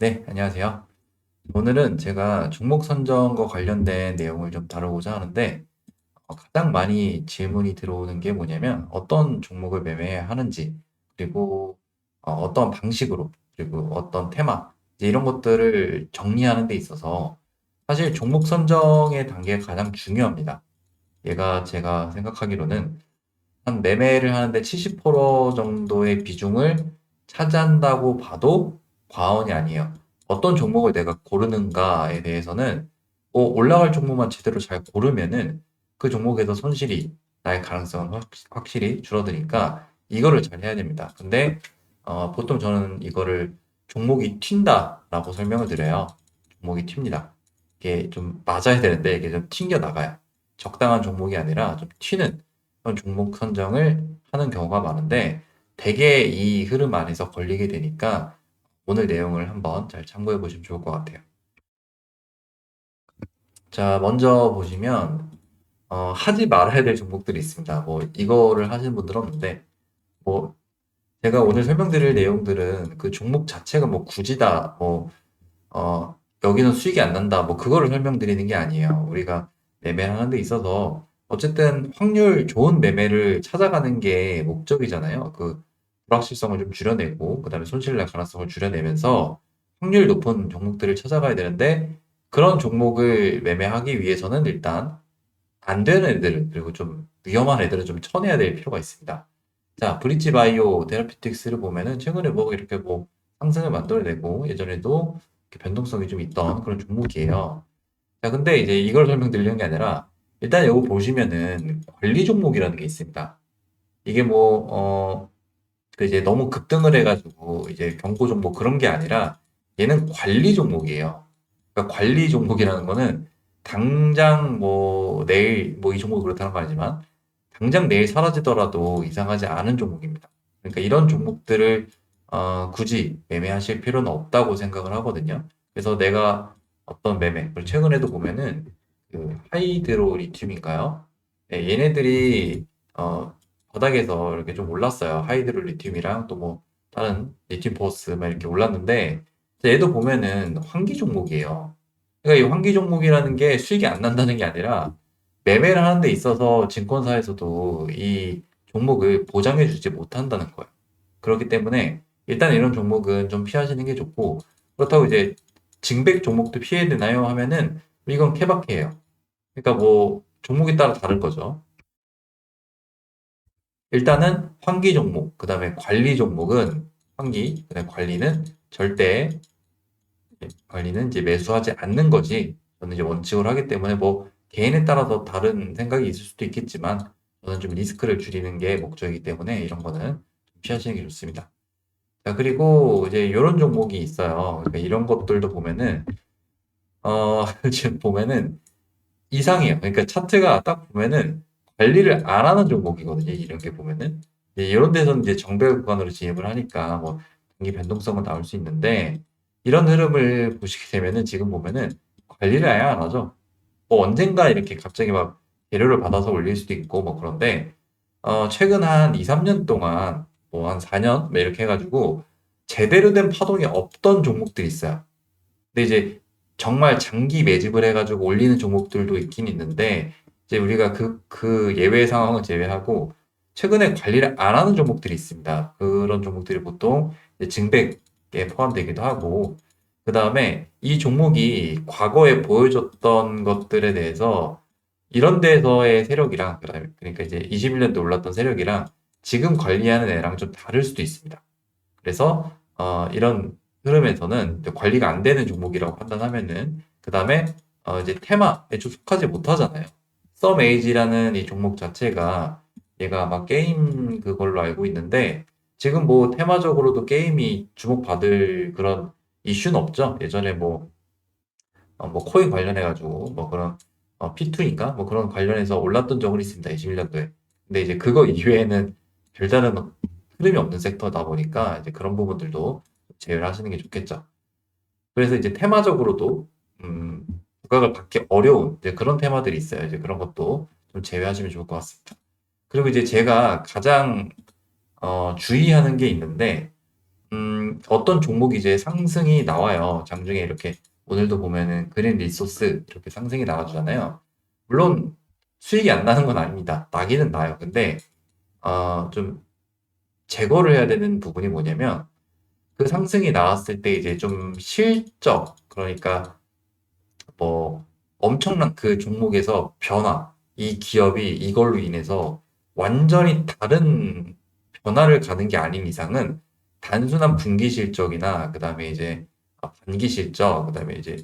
네, 안녕하세요. 오늘은 제가 종목 선정과 관련된 내용을 좀 다루고자 하는데, 어, 가장 많이 질문이 들어오는 게 뭐냐면, 어떤 종목을 매매하는지, 그리고 어, 떤 방식으로, 그리고 어떤 테마, 이제 이런 것들을 정리하는 데 있어서, 사실 종목 선정의 단계가 가장 중요합니다. 얘가 제가 생각하기로는 한 매매를 하는데 70% 정도의 비중을 차지한다고 봐도 과언이 아니에요. 어떤 종목을 내가 고르는가에 대해서는 뭐 올라갈 종목만 제대로 잘 고르면은 그 종목에서 손실이 날 가능성은 확, 확실히 줄어드니까 이거를 잘 해야 됩니다. 근데 어, 보통 저는 이거를 종목이 튄다라고 설명을 드려요. 종목이 튑니다. 이게 좀 맞아야 되는데 이게 좀 튕겨 나가요. 적당한 종목이 아니라 좀 튀는 그런 종목 선정을 하는 경우가 많은데 대개 이 흐름 안에서 걸리게 되니까 오늘 내용을 한번 잘 참고해 보시면 좋을 것 같아요. 자, 먼저 보시면 어, 하지 말아야 될 종목들이 있습니다. 뭐 이거를 하시는 분들은 없는데 뭐 제가 오늘 설명드릴 내용들은 그 종목 자체가 뭐 굳이다 뭐 어, 여기는 수익이 안 난다 뭐 그거를 설명드리는 게 아니에요. 우리가 매매하는 데 있어서 어쨌든 확률 좋은 매매를 찾아가는 게 목적이잖아요. 그 불확실성을 좀 줄여내고 그다음에 손실 날 가능성을 줄여내면서 확률 높은 종목들을 찾아가야 되는데 그런 종목을 매매하기 위해서는 일단 안 되는 애들 그리고 좀 위험한 애들은 좀 쳐내야 될 필요가 있습니다. 자, 브릿지 바이오 테라피틱스를 보면은 최근에 뭐 이렇게 뭐 상승을 만들어내고 예전에도 변동성이 좀 있던 그런 종목이에요. 자, 근데 이제 이걸 설명드리는 게 아니라 일단 이거 보시면은 관리 종목이라는 게 있습니다. 이게 뭐, 어, 그 이제 너무 급등을 해가지고 이제 경고 종목 그런 게 아니라 얘는 관리 종목이에요. 그러니까 관리 종목이라는 거는 당장 뭐 내일 뭐 이 종목이 그렇다는 거 아니지만 당장 내일 사라지더라도 이상하지 않은 종목입니다. 그러니까 이런 종목들을 어, 굳이 매매하실 필요는 없다고 생각을 하거든요. 그래서 내가 어떤 매매, 최근에도 보면은 그 하이드로 리튬인가요? 네, 얘네들이 어, 바닥에서 이렇게 좀 올랐어요. 하이드로 리튬이랑 또 뭐 다른 리튬 포스 막 이렇게 올랐는데 얘도 보면은 환기 종목이에요. 그러니까 이 환기 종목이라는 게 수익이 안 난다는 게 아니라 매매를 하는 데 있어서 증권사에서도 이 종목을 보장해 주지 못한다는 거예요. 그렇기 때문에 일단 이런 종목은 좀 피하시는 게 좋고 그렇다고 이제 징백 종목도 피해야 되나요 하면은 이건 케바케예요. 그러니까 뭐 종목에 따라 다른 거죠. 일단은 환기 종목, 그 다음에 관리 종목은 환기, 그 다음에 관리는 절대 관리는 이제 매수하지 않는 거지. 저는 이제 원칙으로 하기 때문에 뭐 개인에 따라서 다른 생각이 있을 수도 있겠지만 저는 좀 리스크를 줄이는 게 목적이기 때문에 이런 거는 피하시는 게 좋습니다. 자, 그리고 이제 이런 종목이 있어요. 그러니까 이런 것들도 보면은 어, 지금 보면은 이상해요. 그러니까 차트가 딱 보면은 관리를 안 하는 종목이거든요. 이런 게 보면은. 이런 데서는 이제 정배 구간으로 진입을 하니까 뭐 단기 변동성은 나올 수 있는데 이런 흐름을 보시게 되면은 지금 보면은 관리를 아예 안 하죠. 뭐 언젠가 이렇게 갑자기 막 재료를 받아서 올릴 수도 있고 뭐 그런데 어 최근 한 2, 3년 동안 뭐 한 4년 뭐 이렇게 해가지고 제대로 된 파동이 없던 종목들이 있어요. 근데 이제 정말 장기 매집을 해가지고 올리는 종목들도 있긴 있는데 이제 우리가 그, 그 예외 상황을 제외하고 최근에 관리를 안 하는 종목들이 있습니다. 그런 종목들이 보통 증백에 포함되기도 하고 그 다음에 이 종목이 과거에 보여줬던 것들에 대해서 이런 데서의 세력이랑 그러니까 이제 21년도 올랐던 세력이랑 지금 관리하는 애랑 좀 다를 수도 있습니다. 그래서 어, 이런 흐름에서는 관리가 안 되는 종목이라고 판단하면은 그 다음에 어, 이제 테마에 좀 속하지 못하잖아요. 썸에이지라는 이 종목 자체가 얘가 아마 게임 그걸로 알고 있는데 지금 뭐 테마적으로도 게임이 주목받을 그런 이슈는 없죠. 예전에 뭐, 어, 뭐 코인 관련해가지고 뭐 그런 어, P2인가 뭐 그런 관련해서 올랐던 적은 있습니다. 21년도에. 근데 이제 그거 이외에는 별다른 흐름이 없는 섹터다 보니까 이제 그런 부분들도 제외를 하시는 게 좋겠죠. 그래서 이제 테마적으로도 음, 부각을 받기 어려운 이제 그런 테마들이 있어요. 이제 그런 것도 좀 제외하시면 좋을 것 같습니다. 그리고 이제 제가 가장 어, 주의하는 게 있는데 음, 어떤 종목이 이제 상승이 나와요. 장중에 이렇게 오늘도 보면은 그린 리소스 이렇게 상승이 나와주잖아요. 물론 수익이 안 나는 건 아닙니다. 나기는 나요. 근데 어, 좀 제거를 해야 되는 부분이 뭐냐면 그 상승이 나왔을 때 이제 좀 실적 그러니까 뭐 엄청난 그 종목에서 변화 이 기업이 이걸로 인해서 완전히 다른 변화를 가는 게 아닌 이상은 단순한 분기 실적이나 그다음에 이제 아, 반기 실적 그다음에 이제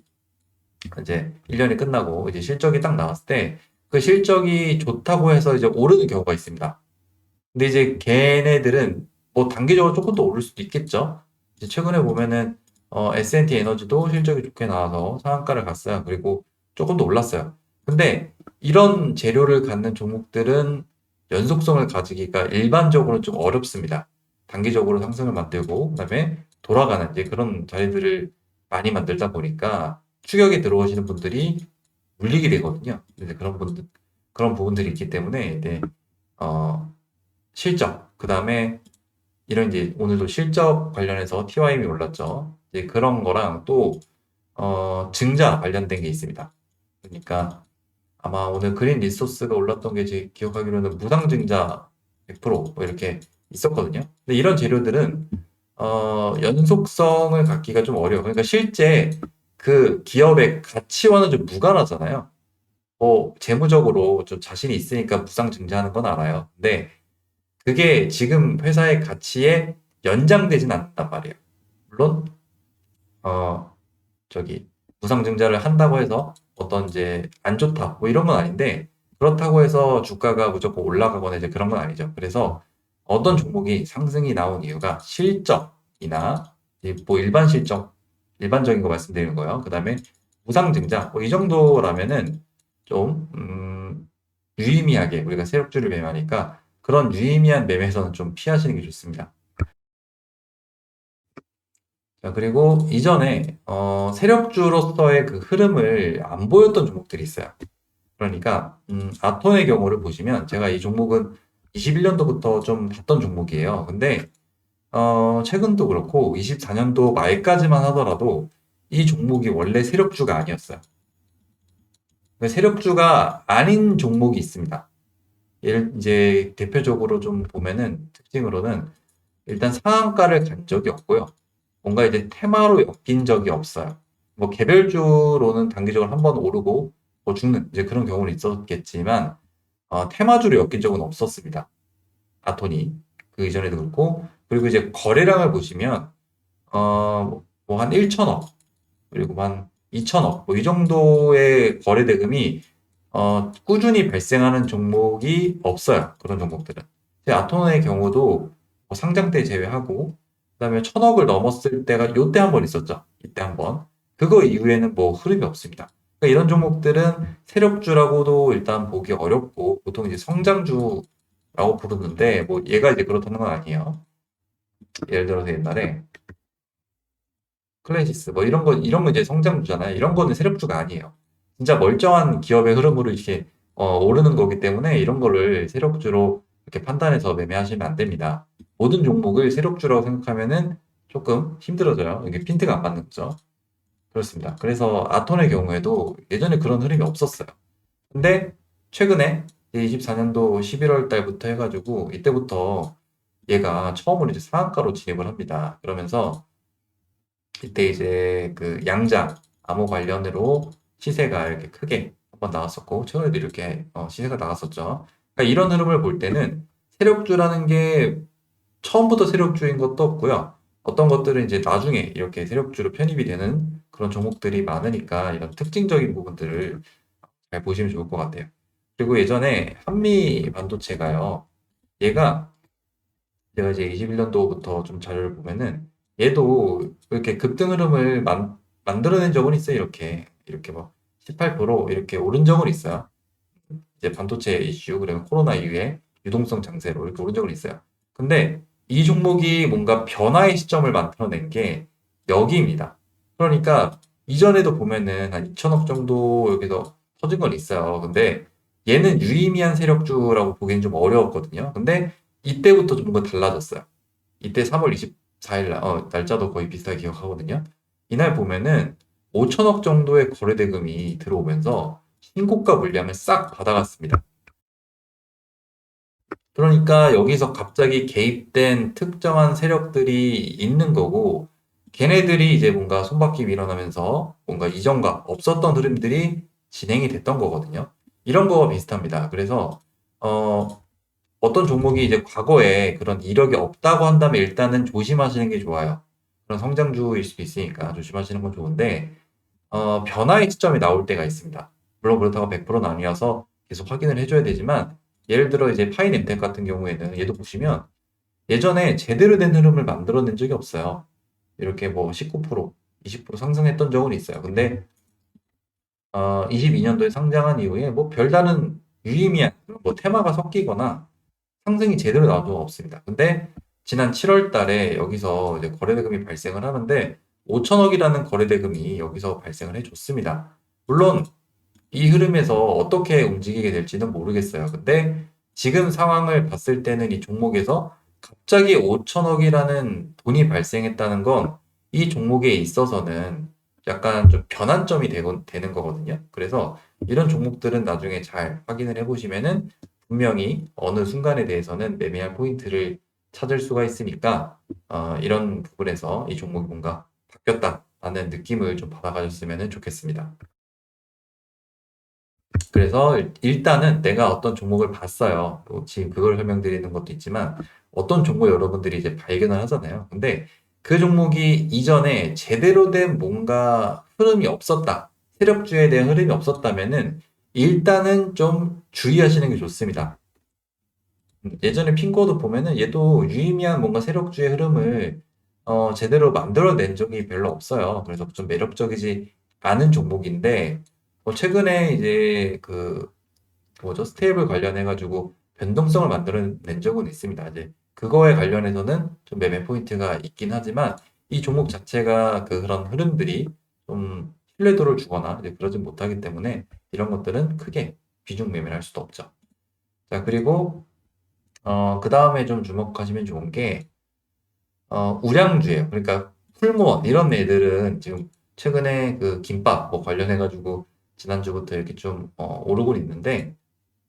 이제 1년이 끝나고 이제 실적이 딱 나왔을 때 그 실적이 좋다고 해서 이제 오르는 경우가 있습니다. 근데 이제 걔네들은 뭐 단기적으로 조금 더 오를 수도 있겠죠. 이제 최근에 보면은 어, S&T 에너지도 실적이 좋게 나와서 상한가를 갔어요. 그리고 조금 더 올랐어요. 근데 이런 재료를 갖는 종목들은 연속성을 가지기가 일반적으로 좀 어렵습니다. 단기적으로 상승을 만들고 그다음에 돌아가는 이제 그런 자리들을 많이 만들다 보니까 추격에 들어오시는 분들이 물리게 되거든요. 이제 그런 분들 그런 부분들이 있기 때문에 이제 어 실적 그다음에 이런 이제 오늘도 실적 관련해서 TYM이 올랐죠. 이제 그런 거랑 또 어, 증자 관련된 게 있습니다. 그러니까 아마 오늘 그린 리소스가 올랐던 게 제 기억하기로는 무상증자 100%뭐 이렇게 있었거든요. 근데 이런 재료들은 어, 연속성을 갖기가 좀 어려워. 그러니까 실제 그 기업의 가치와는 좀 무관하잖아요. 뭐 재무적으로 좀 자신이 있으니까 무상증자하는 건 알아요. 근데 그게 지금 회사의 가치에 연장되진 않단 말이에요. 물론 어 저기 무상증자를 한다고 해서 어떤 이제 안 좋다 뭐 이런 건 아닌데 그렇다고 해서 주가가 무조건 올라가거나 이제 그런 건 아니죠. 그래서 어떤 종목이 상승이 나온 이유가 실적이나 뭐 일반 실적 일반적인 거 말씀드리는 거예요. 그 다음에 무상증자 뭐 이 정도라면은 좀 음, 유의미하게 우리가 세력주를 매매하니까 그런 유의미한 매매에서는 좀 피하시는 게 좋습니다. 자, 그리고 이전에 어, 세력주로서의 그 흐름을 안 보였던 종목들이 있어요. 그러니까 음, 아톤의 경우를 보시면 제가 이 종목은 21년도부터 좀 봤던 종목이에요. 근데 어, 최근도 그렇고 24년도 말까지만 하더라도 이 종목이 원래 세력주가 아니었어요. 세력주가 아닌 종목이 있습니다. 이제 대표적으로 좀 보면은 특징으로는 일단 상한가를 간 적이 없고요. 뭔가 이제 테마로 엮인 적이 없어요. 뭐 개별주로는 단기적으로 한 번 오르고 뭐 죽는 이제 그런 경우는 있었겠지만 어, 테마주로 엮인 적은 없었습니다. 아톤이 그 이전에도 그렇고 그리고 이제 거래량을 보시면 어 뭐 한 1천억 그리고 한 2천억 뭐 이 정도의 거래 대금이 어, 꾸준히 발생하는 종목이 없어요. 그런 종목들은. 아톤의 경우도 뭐 상장 때 제외하고 그다음에 천억을 넘었을 때가 요때 한 번 있었죠. 이때 한 번. 그거 이후에는 뭐 흐름이 없습니다. 그러니까 이런 종목들은 세력주라고도 일단 보기 어렵고 보통 이제 성장주라고 부르는데 뭐 얘가 이제 그렇다는 건 아니에요. 예를 들어서 옛날에 클래시스 뭐 이런 거 이런 거 이제 성장주잖아요. 이런 거는 세력주가 아니에요. 진짜 멀쩡한 기업의 흐름으로 이렇게 어, 오르는 거기 때문에 이런 거를 세력주로 이렇게 판단해서 매매하시면 안 됩니다. 모든 종목을 세력주라고 생각하면은 조금 힘들어져요. 이게 핀트가 안 맞는 거죠. 그렇습니다. 그래서 아톤의 경우에도 예전에 그런 흐름이 없었어요. 근데 최근에 24년도 11월 달부터 해가지고 이때부터 얘가 처음으로 이제 상한가로 진입을 합니다. 그러면서 이때 이제 그 양장 암호 관련으로 시세가 이렇게 크게 한번 나왔었고 최근에도 이렇게 어, 시세가 나왔었죠. 그러니까 이런 흐름을 볼 때는 세력주라는 게 처음부터 세력주인 것도 없고요. 어떤 것들은 이제 나중에 이렇게 세력주로 편입이 되는 그런 종목들이 많으니까 이런 특징적인 부분들을 잘 보시면 좋을 것 같아요. 그리고 예전에 한미 반도체가요. 얘가 제가 이제 21년도부터 좀 자료를 보면은 얘도 이렇게 급등 흐름을 만, 만들어낸 적은 있어요. 이렇게 이렇게 뭐18% 이렇게 오른 적은 있어요. 이제 반도체 이슈 그리고 코로나 이후에 유동성 장세로 이렇게 오른 적은 있어요. 근데 이 종목이 뭔가 변화의 시점을 만들어낸 게 여기입니다. 그러니까 이전에도 보면은 한 2천억 정도 여기서 터진 건 있어요. 근데 얘는 유의미한 세력주라고 보기엔 좀 어려웠거든요. 근데 이때부터 좀 뭔가 달라졌어요. 이때 3월 4일 날, 어, 날짜도 거의 비슷하게 기억하거든요. 이날 보면은 5천억 정도의 거래 대금이 들어오면서 신고가 물량을 싹 받아갔습니다. 그러니까 여기서 갑자기 개입된 특정한 세력들이 있는 거고, 걔네들이 이제 뭔가 손바뀜이 일어나면서 뭔가 이전과 없었던 흐름들이 진행이 됐던 거거든요. 이런 거와 비슷합니다. 그래서, 어, 어떤 종목이 이제 과거에 그런 이력이 없다고 한다면 일단은 조심하시는 게 좋아요. 그런 성장주일 수도 있으니까 조심하시는 건 좋은데, 어, 변화의 시점이 나올 때가 있습니다. 물론 그렇다고 100%는 아니어서 계속 확인을 해줘야 되지만, 예를 들어 이제 파이nem텍 같은 경우에는 얘도 보시면 예전에 제대로 된 흐름을 만들어낸 적이 없어요. 이렇게 뭐 19%, 20% 상승했던 적은 있어요. 근데 어, 22년도에 상장한 이후에 뭐 별다른 유의미한 뭐 테마가 섞이거나 상승이 제대로 나온 적은 없습니다. 근데 지난 7월 달에 여기서 이제 거래대금이 발생을 하는데 5천억이라는 거래대금이 여기서 발생을 해줬습니다. 물론 이 흐름에서 어떻게 움직이게 될지는 모르겠어요. 근데 지금 상황을 봤을 때는 이 종목에서 갑자기 5천억이라는 돈이 발생했다는 건 이 종목에 있어서는 약간 좀 변환점이 되고, 되는 거거든요. 그래서 이런 종목들은 나중에 잘 확인을 해보시면은 분명히 어느 순간에 대해서는 매매할 포인트를 찾을 수가 있으니까 어, 이런 부분에서 이 종목이 뭔가 바뀌었다라는 느낌을 좀 받아가셨으면 좋겠습니다. 그래서 일단은 내가 어떤 종목을 봤어요. 뭐 지금 그걸 설명드리는 것도 있지만 어떤 종목 여러분들이 이제 발견을 하잖아요. 근데 그 종목이 이전에 제대로 된 뭔가 흐름이 없었다. 세력주에 대한 흐름이 없었다면은 일단은 좀 주의하시는 게 좋습니다. 예전에 핑거도 보면은 얘도 유의미한 뭔가 세력주의 흐름을 어, 제대로 만들어낸 적이 별로 없어요. 그래서 좀 매력적이지 않은 종목인데 뭐 최근에 이제 그 뭐죠 스테이블 관련해 가지고 변동성을 만들어낸 적은 있습니다. 이제 그거에 관련해서는 좀 매매 포인트가 있긴 하지만 이 종목 자체가 그 그런 흐름들이 좀 신뢰도를 주거나 이제 그러진 못하기 때문에 이런 것들은 크게 비중 매매를 할 수도 없죠. 자 그리고 어, 그 다음에 좀 주목하시면 좋은 게 어, 우량주예요. 그러니까 풀무원 이런 애들은 지금 최근에 그 김밥 뭐 관련해가지고 지난주부터 이렇게 좀 어, 오르고 있는데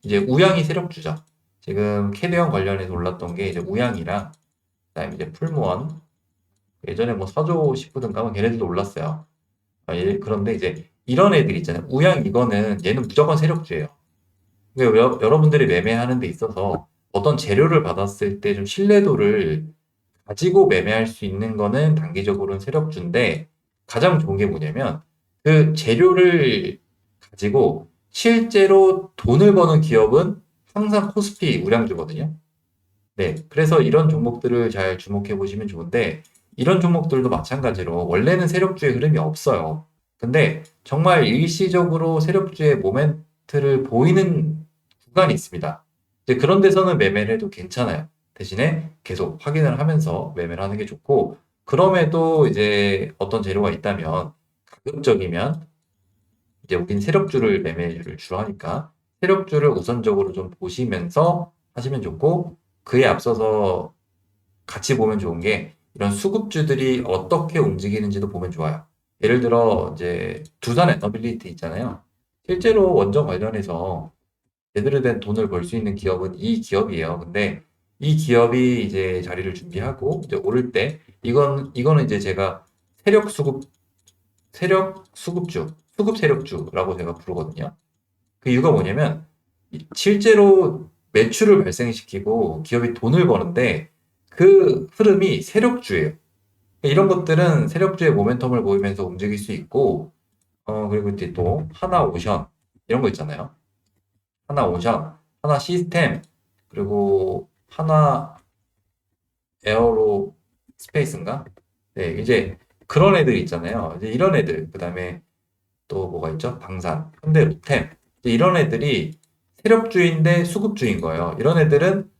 이제 우양이 세력주죠. 지금 캐대원 관련해서 올랐던 게 이제 우양이랑 그다음에 이제 풀무원 예전에 뭐 서조 시푸드인가 걔네들도 올랐어요. 아, 예, 그런데 이제 이런 애들 있잖아요. 우양 이거는 얘는 무조건 세력주예요. 그러니까 여, 여러분들이 매매하는 데 있어서 어떤 재료를 받았을 때 좀 신뢰도를 가지고 매매할 수 있는 거는 단기적으로는 세력주인데 가장 좋은 게 뭐냐면 그 재료를 가지고 실제로 돈을 버는 기업은 항상 코스피 우량주거든요. 네. 그래서 이런 종목들을 잘 주목해 보시면 좋은데 이런 종목들도 마찬가지로 원래는 세력주의 흐름이 없어요. 근데 정말 일시적으로 세력주의 모멘트를 보이는 구간이 있습니다. 그런 데서는 매매를 해도 괜찮아요. 대신에 계속 확인을 하면서 매매를 하는 게 좋고 그럼에도 이제 어떤 재료가 있다면 가급적이면 이제 우린 세력주를 매매를 주로 하니까 세력주를 우선적으로 좀 보시면서 하시면 좋고 그에 앞서서 같이 보면 좋은 게 이런 수급주들이 어떻게 움직이는지도 보면 좋아요. 예를 들어 이제 두산 에너빌리티 있잖아요. 실제로 원전 관련해서 제대로 된 돈을 벌 수 있는 기업은 이 기업이에요. 근데 이 기업이 이제 자리를 준비하고 이제 오를 때 이건 이거는 이제 제가 세력 수급 세력 수급주 수급 세력주라고 제가 부르거든요. 그 이유가 뭐냐면 실제로 매출을 발생시키고 기업이 돈을 버는데 그 흐름이 세력주예요. 이런 것들은 세력주의 모멘텀을 보이면서 움직일 수 있고 어 그리고 이제 또 하나 오션 이런 거 있잖아요. 하나 오션, 하나 시스템 그리고 하나 에어로 스페이스인가? 네, 이제 그런 애들 있잖아요. 이제 이런 애들, 그 다음에 또 뭐가 있죠? 방산, 현대 로템. 이런 애들이 세력주인데 수급주인 거예요. 이런 애들은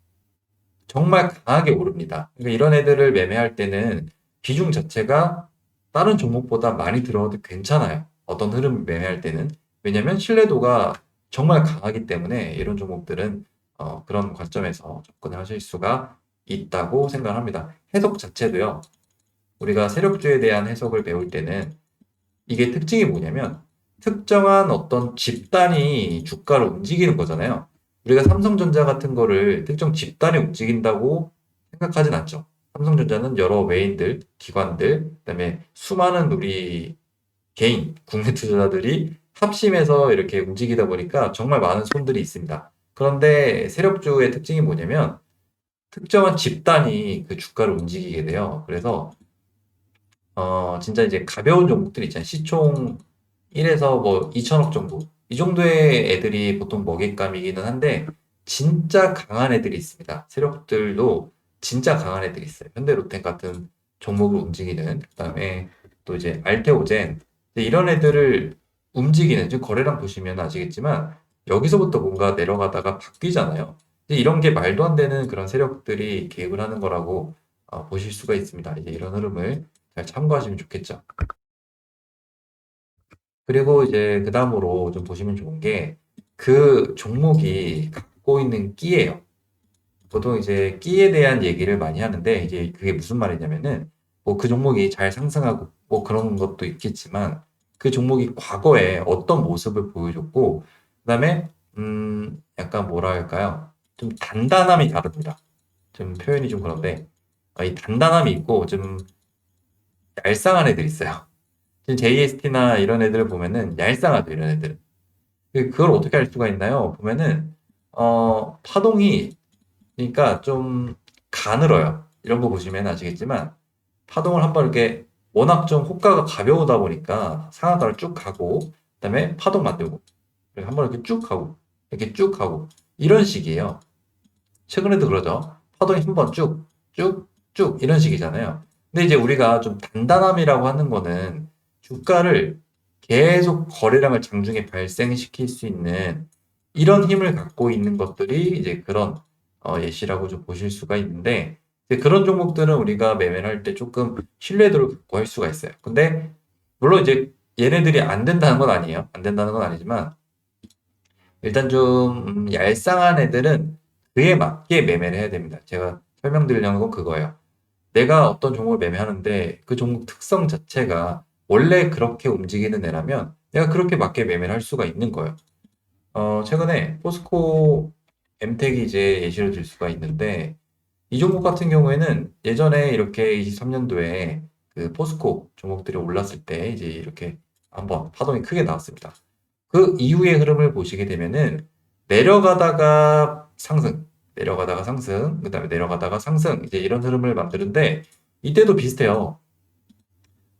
정말 강하게 오릅니다. 그러니까 이런 애들을 매매할 때는 비중 자체가 다른 종목보다 많이 들어도 괜찮아요. 어떤 흐름을 매매할 때는. 왜냐면 신뢰도가 정말 강하기 때문에 이런 종목들은 어, 그런 관점에서 접근을 하실 수가 있다고 생각합니다. 해석 자체도요. 우리가 세력주에 대한 해석을 배울 때는 이게 특징이 뭐냐면 특정한 어떤 집단이 주가를 움직이는 거잖아요. 우리가 삼성전자 같은 거를 특정 집단이 움직인다고 생각하진 않죠. 삼성전자는 여러 외인들, 기관들, 그다음에 수많은 우리 개인, 국내 투자자들이 합심해서 이렇게 움직이다 보니까 정말 많은 손들이 있습니다. 그런데 세력주의 특징이 뭐냐면 특정한 집단이 그 주가를 움직이게 돼요. 그래서 어 진짜 이제 가벼운 종목들 있잖아요. 시총 1에서 뭐 2천억 정도. 이 정도의 애들이 보통 먹잇감이기는 한데 진짜 강한 애들이 있습니다. 세력들도 진짜 강한 애들이 있어요. 현대로템 같은 종목을 움직이는 그 다음에 또 이제 알테오젠 이런 애들을 움직이는 지금 거래량 보시면 아시겠지만 여기서부터 뭔가 내려가다가 바뀌잖아요. 이런 게 말도 안 되는 그런 세력들이 개입을 하는 거라고 어, 보실 수가 있습니다. 이제 이런 흐름을 잘 참고하시면 좋겠죠. 그리고 이제 그 다음으로 좀 보시면 좋은 게 그 종목이 갖고 있는 끼예요. 보통 이제 끼에 대한 얘기를 많이 하는데 이제 그게 무슨 말이냐면은 뭐 그 종목이 잘 상승하고 뭐 그런 것도 있겠지만 그 종목이 과거에 어떤 모습을 보여줬고 그다음에 음 약간 뭐라 할까요? 좀 단단함이 다릅니다. 좀 표현이 좀 그런데 어, 이 단단함이 있고 좀 얄쌍한 애들이 있어요. 지금 JST나 이런 애들을 보면은 얄쌍하죠, 이런 애들은. 그- 그걸 어떻게 알 수가 있나요? 보면은 어 파동이 그러니까 좀 가늘어요. 이런 거 보시면 아시겠지만 파동을 한번 이렇게 워낙 좀 호가가 가벼우다 보니까 상한가를 쭉 가고 그 다음에 파동 만들고 한번 이렇게 쭉 가고 이렇게 쭉 가고 이런 식이에요. 최근에도 그러죠. 파동이 한 번 쭉 쭉 쭉 이런 식이잖아요. 근데 이제 우리가 좀 단단함이라고 하는 거는 주가를 계속 거래량을 장중에 발생시킬 수 있는 이런 힘을 갖고 있는 것들이 이제 그런 어, 예시라고 좀 보실 수가 있는데 그런 종목들은 우리가 매매를 할 때 조금 신뢰도를 갖고 할 수가 있어요. 근데 물론 이제 얘네들이 안 된다는 건 아니에요. 안 된다는 건 아니지만 일단 좀 음, 얄쌍한 애들은 그에 맞게 매매를 해야 됩니다. 제가 설명드리려는 건 그거예요. 내가 어떤 종목을 매매하는데 그 종목 특성 자체가 원래 그렇게 움직이는 애라면 내가 그렇게 맞게 매매를 할 수가 있는 거예요. 어, 최근에 포스코 엠텍이 이제 예시를 들 수가 있는데 이 종목 같은 경우에는 예전에 이렇게 23년도에 그 포스코 종목들이 올랐을 때 이제 이렇게 한번 파동이 크게 나왔습니다. 그 이후의 흐름을 보시게 되면은 내려가다가 상승, 내려가다가 상승, 그 다음에 내려가다가 상승, 이제 이런 흐름을 만드는데 이때도 비슷해요.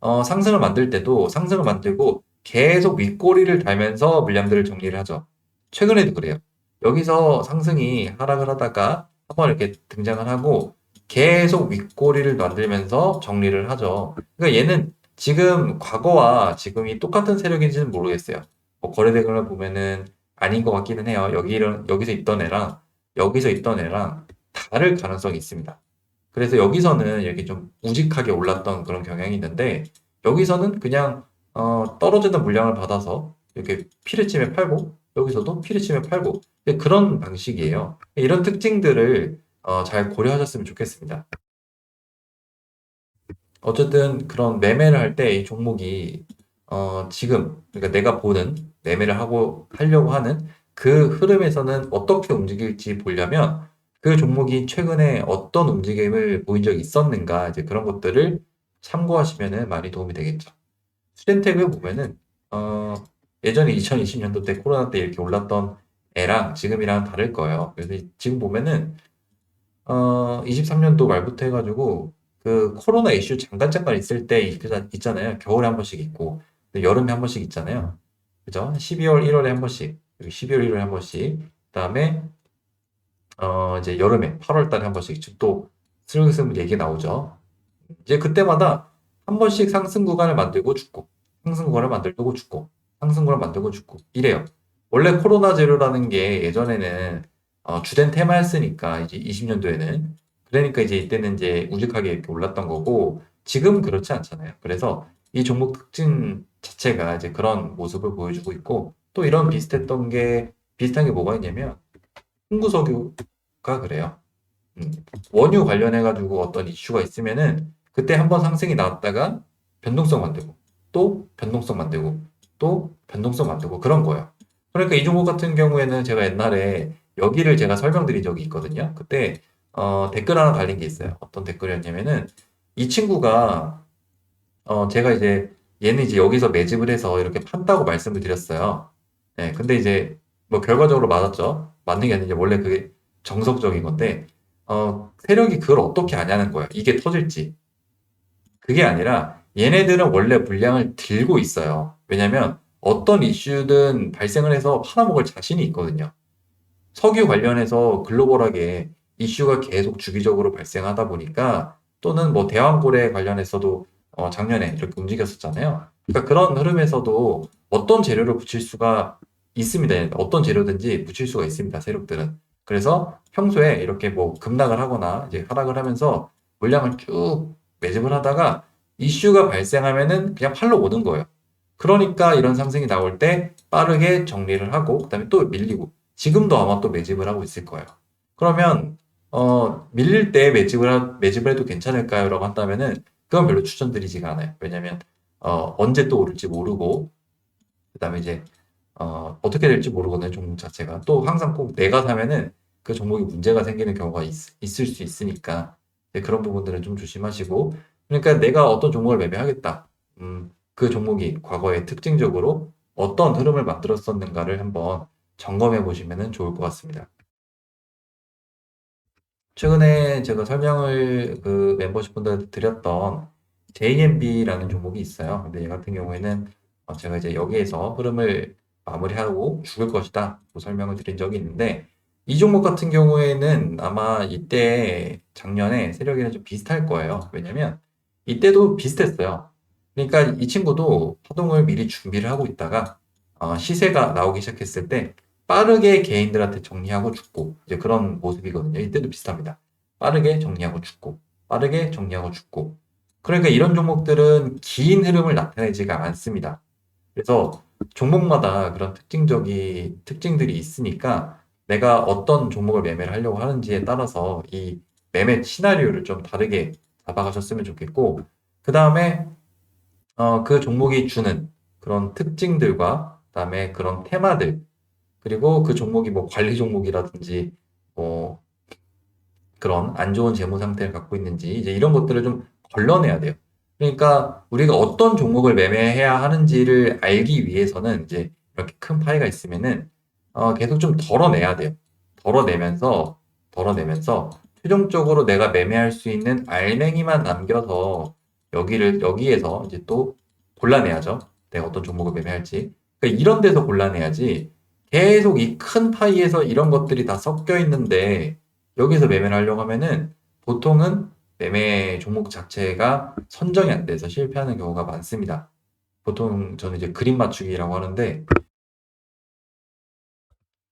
어, 상승을 만들 때도 상승을 만들고 계속 윗꼬리를 달면서 물량들을 정리를 하죠. 최근에도 그래요. 여기서 상승이 하락을 하다가 한번 이렇게 등장을 하고 계속 윗꼬리를 만들면서 정리를 하죠. 그러니까 얘는 지금 과거와 지금이 똑같은 세력인지는 모르겠어요. 뭐 거래 대금을 보면은 아닌 것 같기는 해요. 여기, 여기서 있던 애랑 여기서 있던 애랑 다를 가능성이 있습니다. 그래서 여기서는 이렇게 좀 우직하게 올랐던 그런 경향이 있는데 여기서는 그냥 어, 떨어지는 물량을 받아서 이렇게 피레침에 팔고 여기서도 피레침에 팔고 그런 방식이에요. 이런 특징들을 어, 잘 고려하셨으면 좋겠습니다. 어쨌든 그런 매매를 할 때 이 종목이 어, 지금 그러니까 내가 보는 매매를 하고 하려고 하는 그 흐름에서는 어떻게 움직일지 보려면 그 종목이 최근에 어떤 움직임을 보인 적이 있었는가 이제 그런 것들을 참고하시면 많이 도움이 되겠죠. 수젠텍을 보면은 어, 예전에 2020년도 때 코로나 때 이렇게 올랐던 애랑 지금이랑 다를 거예요. 그래서 지금 보면은 어, 23년도 말부터 해가지고 그 코로나 이슈 잠깐 잠깐 있을 때 있잖아요. 겨울에 한 번씩 있고 여름에 한 번씩 있잖아요. 그죠? 12월, 1월에 한 번씩, 여기 12월, 1월에 한 번씩, 그 다음에 어, 이제 여름에 8월 달에 한 번씩 또 슬슬 얘기 나오죠. 이제 그때마다 한 번씩 상승 구간을 만들고 죽고, 상승 구간을 만들고 죽고, 상승 구간을 만들고 죽고, 이래요. 원래 코로나 제로라는 게 예전에는 어, 주된 테마였으니까, 이제 20년도에는. 그러니까 이제 이때는 이제 우직하게 이렇게 올랐던 거고, 지금 그렇지 않잖아요. 그래서 이 종목 특징 자체가 이제 그런 모습을 보여주고 있고, 또 이런 비슷했던 게, 비슷한 게 뭐가 있냐면, 홍구석유가 그래요. 음, 원유 관련해 가지고 어떤 이슈가 있으면은 그때 한번 상승이 나왔다가 변동성 만들고 또 변동성 만들고 또 변동성 만들고 그런 거예요. 그러니까 이 종목 같은 경우에는 제가 옛날에 여기를 제가 설명드린 적이 있거든요. 그때 어, 댓글 하나 달린 게 있어요. 어떤 댓글이었냐면은 이 친구가 어, 제가 이제 얘는 이제 여기서 매집을 해서 이렇게 판다고 말씀을 드렸어요. 네, 근데 이제 뭐 결과적으로 맞았죠. 맞는 게 아니라 원래 그게 정석적인 건데 어, 세력이 그걸 어떻게 아냐는 거예요. 이게 터질지. 그게 아니라 얘네들은 원래 물량을 들고 있어요. 왜냐면 어떤 이슈든 발생을 해서 팔아먹을 자신이 있거든요. 석유 관련해서 글로벌하게 이슈가 계속 주기적으로 발생하다 보니까 또는 뭐 대왕고래 관련해서도 어, 작년에 이렇게 움직였었잖아요. 그러니까 그런 흐름에서도 어떤 재료를 붙일 수가 있습니다. 어떤 재료든지 붙일 수가 있습니다. 세력들은. 그래서 평소에 이렇게 뭐 급락을 하거나 이제 하락을 하면서 물량을 쭉 매집을 하다가 이슈가 발생하면은 그냥 팔로 오는 거예요. 그러니까 이런 상승이 나올 때 빠르게 정리를 하고 그다음에 또 밀리고 지금도 아마 또 매집을 하고 있을 거예요. 그러면 어 밀릴 때 매집을 하- 매집을 해도 괜찮을까요?라고 한다면은 그건 별로 추천드리지가 않아요. 왜냐면 어 언제 또 오를지 모르고 그다음에 이제 어 어떻게 될지 모르거든요. 종목 자체가 또 항상 꼭 내가 사면은 그 종목이 문제가 생기는 경우가 있, 있을 수 있으니까 네, 그런 부분들은 좀 조심하시고 그러니까 내가 어떤 종목을 매매하겠다. 음, 그 종목이 과거에 특징적으로 어떤 흐름을 만들었었는가를 한번 점검해 보시면 좋을 것 같습니다. 최근에 제가 설명을 그 멤버십 분들한테 드렸던 JMB라는 종목이 있어요. 근데 얘 같은 경우에는 어, 제가 이제 여기에서 흐름을 마무리하고 죽을 것이다. 고 설명을 드린 적이 있는데 이 종목 같은 경우에는 아마 이때 작년에 세력이랑 좀 비슷할 거예요. 왜냐면 이때도 비슷했어요. 그러니까 이 친구도 파동을 미리 준비를 하고 있다가 어, 시세가 나오기 시작했을 때 빠르게 개인들한테 정리하고 죽고 이제 그런 모습이거든요. 이때도 비슷합니다. 빠르게 정리하고 죽고 빠르게 정리하고 죽고 그러니까 이런 종목들은 긴 흐름을 나타내지가 않습니다. 그래서 종목마다 그런 특징적인 특징들이 있으니까 내가 어떤 종목을 매매를 하려고 하는지에 따라서 이 매매 시나리오를 좀 다르게 잡아가셨으면 좋겠고 그 다음에 어, 그 종목이 주는 그런 특징들과 그 다음에 그런 테마들 그리고 그 종목이 뭐 관리 종목이라든지 뭐 그런 안 좋은 재무 상태를 갖고 있는지 이제 이런 것들을 좀 걸러내야 돼요. 그러니까 우리가 어떤 종목을 매매해야 하는지를 알기 위해서는 이제 이렇게 큰 파이가 있으면은 어, 계속 좀 덜어내야 돼요. 덜어내면서 덜어내면서 최종적으로 내가 매매할 수 있는 알맹이만 남겨서 여기를 여기에서 이제 또 골라내야죠. 내가 어떤 종목을 매매할지. 그러니까 이런 데서 골라내야지 계속 이 큰 파이에서 이런 것들이 다 섞여 있는데 여기서 매매를 하려고 하면은 보통은 매매 종목 자체가 선정이 안 돼서 실패하는 경우가 많습니다. 보통 저는 이제 그림 맞추기라고 하는데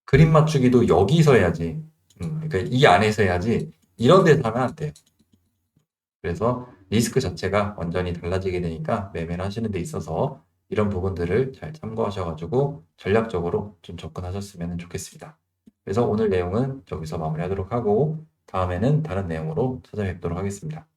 그림 맞추기도 여기서 해야지. 음, 그러니까 이 안에서 해야지 이런 데서 하면 안 돼요. 그래서 리스크 자체가 완전히 달라지게 되니까 매매를 하시는 데 있어서 이런 부분들을 잘 참고하셔가지고 전략적으로 좀 접근하셨으면 좋겠습니다. 그래서 오늘 내용은 여기서 마무리하도록 하고 다음에는 다른 내용으로 찾아뵙도록 하겠습니다.